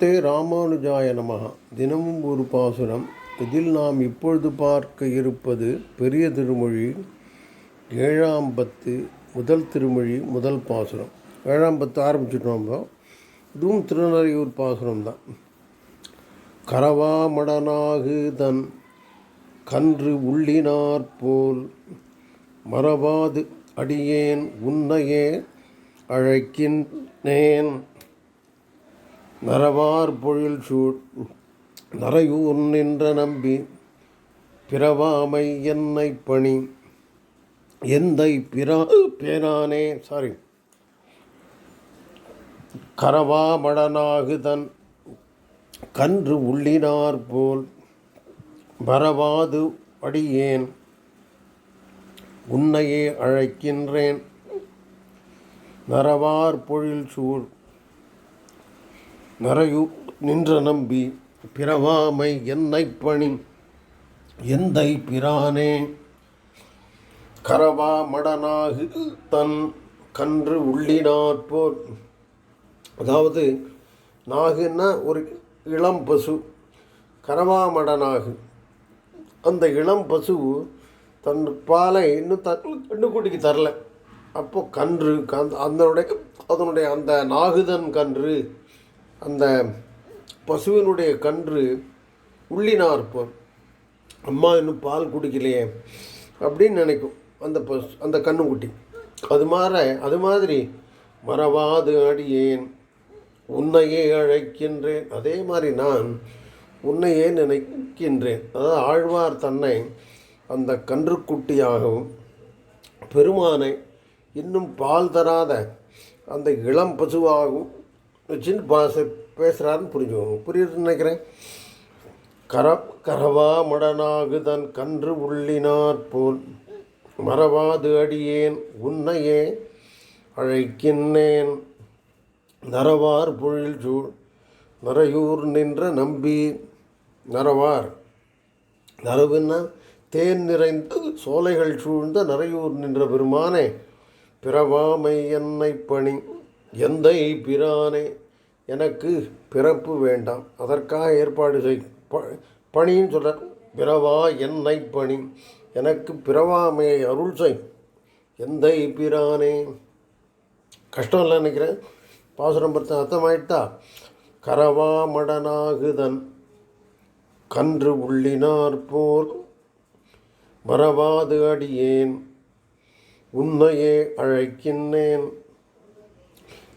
தே ராமானுஜாய நமகா தினமும் ஒரு பாசுரம். இதில் நாம் இப்பொழுது பார்க்க இருப்பது பெரிய திருமொழி ஏழாம் பத்து முதல் திருமொழி முதல் பாசுரம். ஏழாம் பத்து ஆரம்பிச்சிட்டோம் இதுவும் திருநறையூர் பாசுரம் தான். கரவாமடனாகு தன் கன்று உள்ளினார் போல் மறவாது அடியேன் உன்னையே அழைக்கின்றேன். நரவார் பொழில் சூழ் நரையூர் நின்ற நம்பி பிறவாமை என்னை பணி எந்தை பிரா பேரானே சாரி கரவாமடனாகுதன் கன்று உள்ளினார் போல் வரவாது அடியேன் உன்னையே அழைக்கின்றேன். நரவார் பொழில் சூழ் நரையு நின்ற நம்பி பிறவாமை என்னை பணி எந்தை பிரானே? கரவா மடனாகு தன் கன்று உள்ளினாற்போல் அதாவது நாகுன்னா ஒரு இளம் பசு கரவாமடனாகு அந்த இளம் பசு தன் பாலை இன்னும் த கண்ணுக்குட்டிக்கு தரல. அப்போது கன்று கந் அதனுடைய அதனுடைய அந்த நாகுதன் கன்று அந்த பசுவினுடைய கன்று உள்ளினார்ப்போம் அம்மா இன்னும் பால் குடிக்கலையே அப்படின்னு நினைக்கும் அந்த பசு அந்த கண்ணுக்குட்டி அது மாற அது மாதிரி மறவாது அடியேன் உன்னையே அழைக்கின்றேன். அதே மாதிரி நான் உன்னையே நினைக்கின்றேன். அதாவது ஆழ்வார் தன்னை அந்த கன்றுக்குட்டியாகவும் பெருமானை இன்னும் பால் தராத அந்த இளம் பசுவாகவும் வச்சுன்னு பாச பேசுகிறாருன்னு புரிஞ்சுக்கோங்க. புரியுதுன்னு நினைக்கிறேன். கர கரவா மடனாகு தன் கன்று உள்ளினார் போல் மறவாது அடியேன் உன்னையே அழைக்கின்றேன். நரவார் பொழில் சூழ் நரையூர் நின்ற நம்பி நரவார் நரவுன்னா தேன் நிறைந்த சோலைகள் சூழ்ந்த நரையூர் நின்ற பெருமானே பிறவாமை என்னை பணி எந்தை பிரானே எனக்கு பிறப்பு வேண்டாம். அதற்காக ஏற்பாடு செய் ப பணின்னு சொல்கிறார் பிறவா என்னை பணி? எனக்கு பிறவாமையை அருள் செய். எந்தை பிரானே? கஷ்டம் இல்லை நினைக்கிறேன். பாசுரம் பற்றி அர்த்தமாயிட்டா? கரவா மடனாகுதன். கன்று உள்ளினார் போர். மறவாது அடியேன். உன்னையே அழைக்கின்றேன்.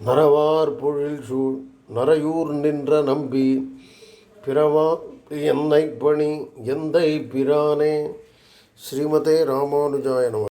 நரவார் பொழில் சூழ் நரையூர் நின்ற நம்பி பிறவா என்னை பணி எந்தை பிரானே? ஸ்ரீமதே ராமானுஜாய நம.